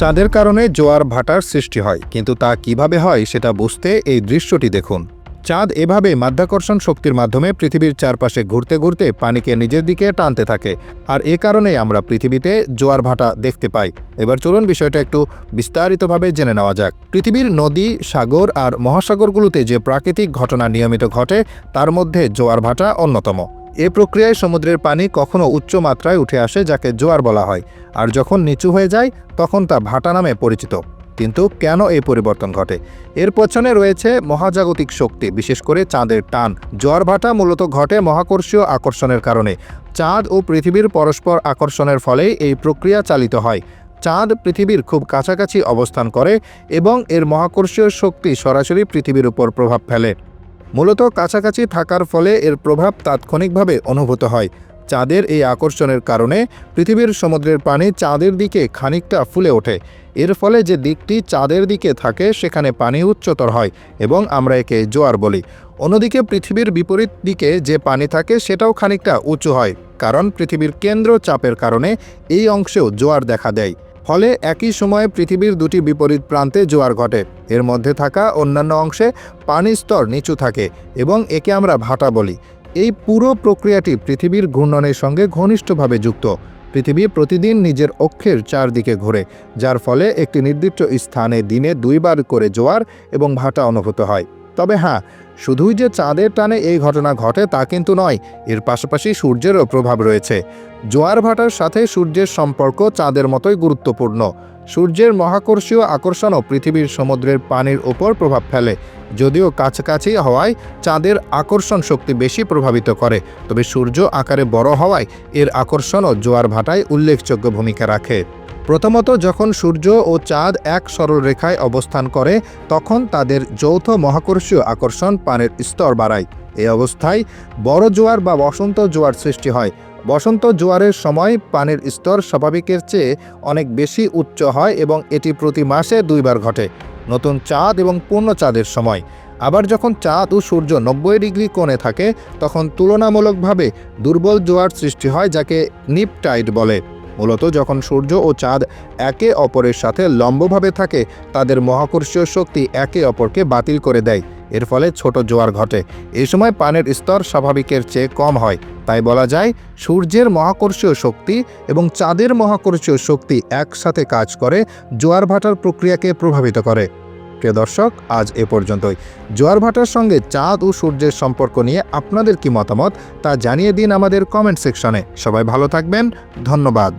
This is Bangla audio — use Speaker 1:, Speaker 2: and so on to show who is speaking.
Speaker 1: চাঁদের কারণে জোয়ার ভাটার সৃষ্টি হয়, কিন্তু তা কীভাবে হয় সেটা বুঝতে এই দৃশ্যটি দেখুন। চাঁদ এভাবে মাধ্যাকর্ষণ শক্তির মাধ্যমে পৃথিবীর চারপাশে ঘুরতে ঘুরতে পানিকে নিজের দিকে টানতে থাকে, আর এ কারণে আমরা পৃথিবীতে জোয়ার ভাটা দেখতে পাই। এবার চলুন বিষয়টা একটু বিস্তারিতভাবে জেনে নেওয়া যাক। পৃথিবীর নদী, সাগর আর মহাসাগরগুলোতে যে প্রাকৃতিক ঘটনা নিয়মিত ঘটে, তার মধ্যে জোয়ার ভাটা অন্যতম। এ প্রক্রিয়ায় সমুদ্রের পানি কখনো উচ্চ মাত্রায় উঠে আসে, যাকে জোয়ার বলা হয়, আর যখন নিচু হয়ে যায়, তখন তা ভাটা নামে পরিচিত। কিন্তু কেন এই পরিবর্তন ঘটে? এর পেছনে রয়েছে মহাজাগতিক শক্তি, বিশেষ করে চাঁদের টান। জোয়ার ভাটা মূলত ঘটে মহাকর্ষীয় আকর্ষণের কারণে। চাঁদ ও পৃথিবীর পরস্পর আকর্ষণের ফলেই এই প্রক্রিয়া চালিত হয়। চাঁদ পৃথিবীর খুব কাছাকাছি অবস্থান করে এবং এর মহাকর্ষীয় শক্তি সরাসরি পৃথিবীর উপর প্রভাব ফেলে। মূলত কাছাকাছি থাকার ফলে এর প্রভাব তাৎক্ষণিকভাবে অনুভূত হয়। চাঁদের এই আকর্ষণের কারণে পৃথিবীর সমুদ্রের পানি চাঁদের দিকে খানিকটা ফুলে ওঠে। এর ফলে যে দিকটি চাঁদের দিকে থাকে, সেখানে পানি উচ্চতর হয় এবং আমরা একে জোয়ার বলি। অন্যদিকে পৃথিবীর বিপরীত দিকে যে পানি থাকে, সেটাও খানিকটা উঁচু হয়, কারণ পৃথিবীর কেন্দ্র চাপের কারণে এই অংশেও জোয়ার দেখা দেয়। ফলে একই সময়ে পৃথিবীর দুটি বিপরীত প্রান্তে জোয়ার ঘটে। এর মধ্যে থাকা অন্যান্য অংশে পানির স্তর নিচু থাকে এবং একে আমরা ভাটা বলি। এই পুরো প্রক্রিয়াটি পৃথিবীর ঘূর্ণনের সঙ্গে ঘনিষ্ঠভাবে যুক্ত। পৃথিবী প্রতিদিন নিজের অক্ষের চারদিকে ঘোরে, যার ফলে একটি নির্দিষ্ট স্থানে দিনে দুইবার করে জোয়ার এবং ভাটা অনুভূত হয়। তবে হ্যাঁ শুধুই যে চাঁদের টানে এই ঘটনা ঘটে তা কিন্তু নয়, এর পাশাপাশি সূর্যেরও প্রভাব রয়েছে। জোয়ার ভাটার সাথে সূর্যের সম্পর্ক চাঁদের মতোই গুরুত্বপূর্ণ। সূর্যের মহাকর্ষীয় আকর্ষণও পৃথিবীর সমুদ্রের পানির ওপর প্রভাব ফেলে। যদিও কাছাকাছি হওয়ায় চাঁদের আকর্ষণ শক্তি বেশি প্রভাবিত করে, তবে সূর্য আকারে বড় হওয়ায় এর আকর্ষণও জোয়ার ভাটায় উল্লেখযোগ্য ভূমিকা রাখে। প্রথমত যখন সূর্য ও চাঁদ এক সরল রেখায় অবস্থান করে, তখন তাদের যৌথ মহাকর্ষীয় আকর্ষণ পানের স্তর বাড়ায়। এই অবস্থায় বড় জোয়ার বা বসন্ত জোয়ার সৃষ্টি হয়। বসন্ত জোয়ারের সময় পানির স্তর স্বাভাবিকের চেয়ে অনেক বেশি উচ্চ হয় এবং এটি প্রতি মাসে দুইবার ঘটে, নতুন চাঁদ এবং পূর্ণ চাঁদের সময়। আবার যখন চাঁদ ও সূর্য নব্বই ডিগ্রি কোণে থাকে, তখন তুলনামূলকভাবে দুর্বল জোয়ার সৃষ্টি হয়, যাকে নিপটাইড বলে। মূলত যখন সূর্য ও চাঁদ একে অপরের সাথে লম্বভাবে থাকে, তাদের মহাকর্ষীয় শক্তি একে অপরকে বাতিল করে দেয়। এর ফলে ছোট জোয়ার ঘটে। এ সময় পানের স্তর স্বাভাবিকের চেয়ে কম হয়। তাই বলা যায়, সূর্যের মহাকর্ষীয় শক্তি এবং চাঁদের মহাকর্ষীয় শক্তি একসাথে কাজ করে, জোয়ার ভাটার প্রক্রিয়াকে প্রভাবিত করে। প্রিয় দর্শক, আজ এ পর্যন্তই। জোয়ার ভাটার সঙ্গে চাঁদ ও সূর্যের সম্পর্ক নিয়ে আপনাদের কি মতামত তা জানিয়ে দিন আমাদের কমেন্ট সেকশনে সবাই ভালো থাকবেন, ধন্যবাদ।